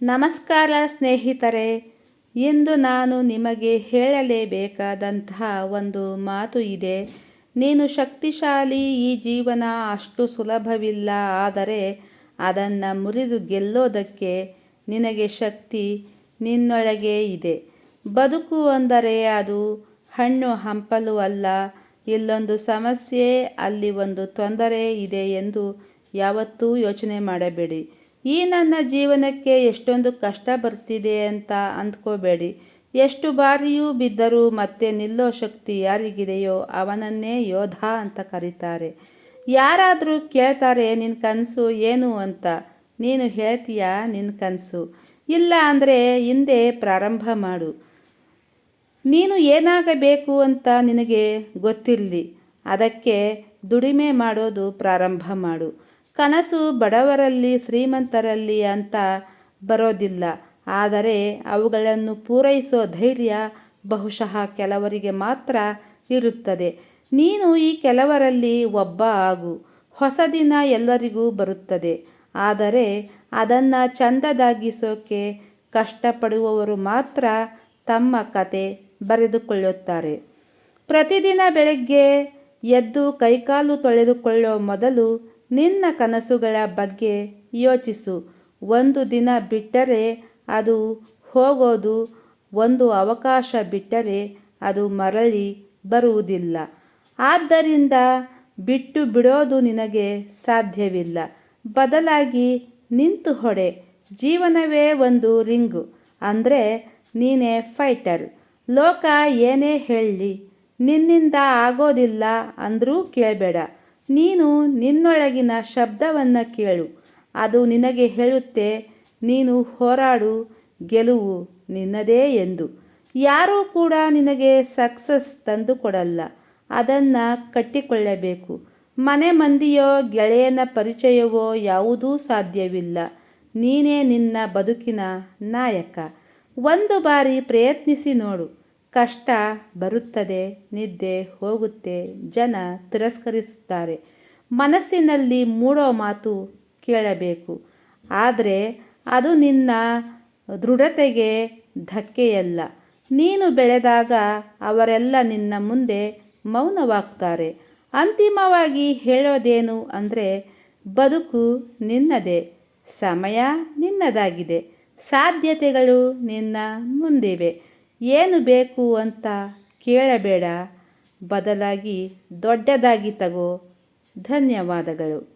ನಮಸ್ಕಾರ ಸ್ನೇಹಿತರೆ, ಇಂದು ನಾನು ನಿಮಗೆ ಹೇಳಲೇಬೇಕಾದಂತಹ ಒಂದು ಮಾತು ಇದೆ. ನೀನು ಶಕ್ತಿಶಾಲಿ, ಈ ಜೀವನ ಅಷ್ಟು ಸುಲಭವಿಲ್ಲ, ಆದರೆ ಅದನ್ನು ಮುರಿದು ಗೆಲ್ಲೋದಕ್ಕೆ ನಿನಗೆ ಶಕ್ತಿ ನಿನ್ನೊಳಗೆ ಇದೆ. ಬದುಕು ಅಂದರೆ ಅದು ಹಣ್ಣು ಹಂಪಲು ಅಲ್ಲ, ಇಲ್ಲೊಂದು ಸಮಸ್ಯೆ, ಅಲ್ಲಿ ಒಂದು ತೊಂದರೆ ಇದೆ ಎಂದು ಯಾವತ್ತೂ ಯೋಚನೆ ಮಾಡಬೇಡಿ. ಈ ನನ್ನ ಜೀವನಕ್ಕೆ ಎಷ್ಟೊಂದು ಕಷ್ಟ ಬರ್ತಿದೆ ಅಂತ ಅಂದ್ಕೋಬೇಡಿ. ಎಷ್ಟು ಬಾರಿಯೂ ಬಿದ್ದರೂ ಮತ್ತೆ ನಿಲ್ಲೋ ಶಕ್ತಿ ಯಾರಿಗಿದೆಯೋ ಅವನನ್ನೇ ಯೋಧ ಅಂತ ಕರೀತಾರೆ. ಯಾರಾದರೂ ಕೇಳ್ತಾರೆ ನಿನ್ನ ಕನಸು ಏನು ಅಂತ? ನೀನು ಹೇಳ್ತೀಯ? ನಿನ್ನ ಕನಸು. ಇಲ್ಲ ಅಂದರೆ ಹಿಂದೆ ಪ್ರಾರಂಭ ಮಾಡು. ನೀನು ಏನಾಗಬೇಕು ಅಂತ ನಿನಗೆ ಗೊತ್ತಿರಲಿ. ಅದಕ್ಕೆ ದುಡಿಮೆ ಮಾಡೋದು ಪ್ರಾರಂಭ ಮಾಡು. ಕನಸು ಬಡವರಲ್ಲಿ, ಶ್ರೀಮಂತರಲ್ಲಿ ಅಂತ ಬರೋದಿಲ್ಲ. ಆದರೆ ಅವುಗಳನ್ನು ಪೂರೈಸೋ ಧೈರ್ಯ ಬಹುಶಃ ಕೆಲವರಿಗೆ ಮಾತ್ರ ಇರುತ್ತದೆ. ನೀನು ಈ ಕೆಲವರಲ್ಲಿ ಒಬ್ಬ ಆಗು. ಹೊಸ ದಿನ ಎಲ್ಲರಿಗೂ ಬರುತ್ತದೆ. ಆದರೆ ಅದನ್ನು ಚಂದದಾಗಿಸೋಕೆ ಕಷ್ಟಪಡುವವರು ಮಾತ್ರ ತಮ್ಮ ಕತೆ ಬರೆದುಕೊಳ್ಳುತ್ತಾರೆ. ಪ್ರತಿದಿನ ಬೆಳಗ್ಗೆ ಎದ್ದು ಕೈಕಾಲು ತೊಳೆದುಕೊಳ್ಳೋ ಮೊದಲು ನಿನ್ನ ಕನಸುಗಳ ಬಗ್ಗೆ ಯೋಚಿಸು. ಒಂದು ದಿನ ಬಿಟ್ಟರೆ ಅದು ಹೋಗೋದು, ಒಂದು ಅವಕಾಶ ಬಿಟ್ಟರೆ ಅದು ಮರಳಿ ಬರುವುದಿಲ್ಲ. ಆದ್ದರಿಂದ ಬಿಟ್ಟು ಬಿಡೋದು ನಿನಗೆ ಸಾಧ್ಯವಿಲ್ಲ. ಬದಲಾಗಿ ನಿಂತು ಹೊಡೆ. ಜೀವನವೇ ಒಂದು ರಿಂಗು. ಅಂದರೆ ನೀನೇ ಫೈಟರ್. ಲೋಕ ಏನೇ ಹೇಳಲಿ ನಿನ್ನಿಂದ ಆಗೋದಿಲ್ಲ ಅಂದರೂ ಕೇಳಬೇಡ. ನೀನು ನಿನ್ನೊಳಗಿನ ಶಬ್ದವನ್ನು ಕೇಳು. ಅದು ನಿನಗೆ ಹೇಳುತ್ತೆ, ನೀನು ಹೋರಾಡು, ಗೆಲುವು ನಿನ್ನದೇ ಎಂದು. ಯಾರೂ ಕೂಡ ನಿನಗೆ ಸಕ್ಸಸ್ ತಂದು ಕೊಡಲ್ಲ ಅದನ್ನು ಕಟ್ಟಿಕೊಳ್ಳಬೇಕು. ಮನೆ ಮಂದಿಯೋ, ಗೆಳೆಯನ ಪರಿಚಯವೋ ಯಾವುದೂ ಸಾಧ್ಯವಿಲ್ಲ. ನೀನೇ ನಿನ್ನ ಬದುಕಿನ ನಾಯಕ. ಒಂದು ಬಾರಿ ಪ್ರಯತ್ನಿಸಿ ನೋಡು. ಕಷ್ಟ ಬರುತ್ತದೆ, ನಿದ್ದೆ ಹೋಗುತ್ತೆ, ಜನ ತಿರಸ್ಕರಿಸುತ್ತಾರೆ. ಮನಸ್ಸಿನಲ್ಲಿ ಮೂಡೋ ಮಾತು ಕೇಳಬೇಕು. ಆದರೆ ಅದು ನಿನ್ನ ದೃಢತೆಗೆ ಧಕ್ಕೆಯಲ್ಲ. ನೀನು ಬೆಳೆದಾಗ ಅವರೆಲ್ಲ ನಿನ್ನ ಮುಂದೆ ಮೌನವಾಗ್ತಾರೆ. ಅಂತಿಮವಾಗಿ ಹೇಳೋದೇನು ಅಂದರೆ, ಬದುಕು ನಿನ್ನದೇ, ಸಮಯ ನಿನ್ನದಾಗಿದೆ, ಸಾಧ್ಯತೆಗಳು ನಿನ್ನ ಮುಂದಿವೆ. ಏನು ಬೇಕು ಅಂತ ಕೇಳಬೇಡ. ಬದಲಾಗಿ ದೊಡ್ಡದಾಗಿ ತಗೋ. ಧನ್ಯವಾದಗಳು.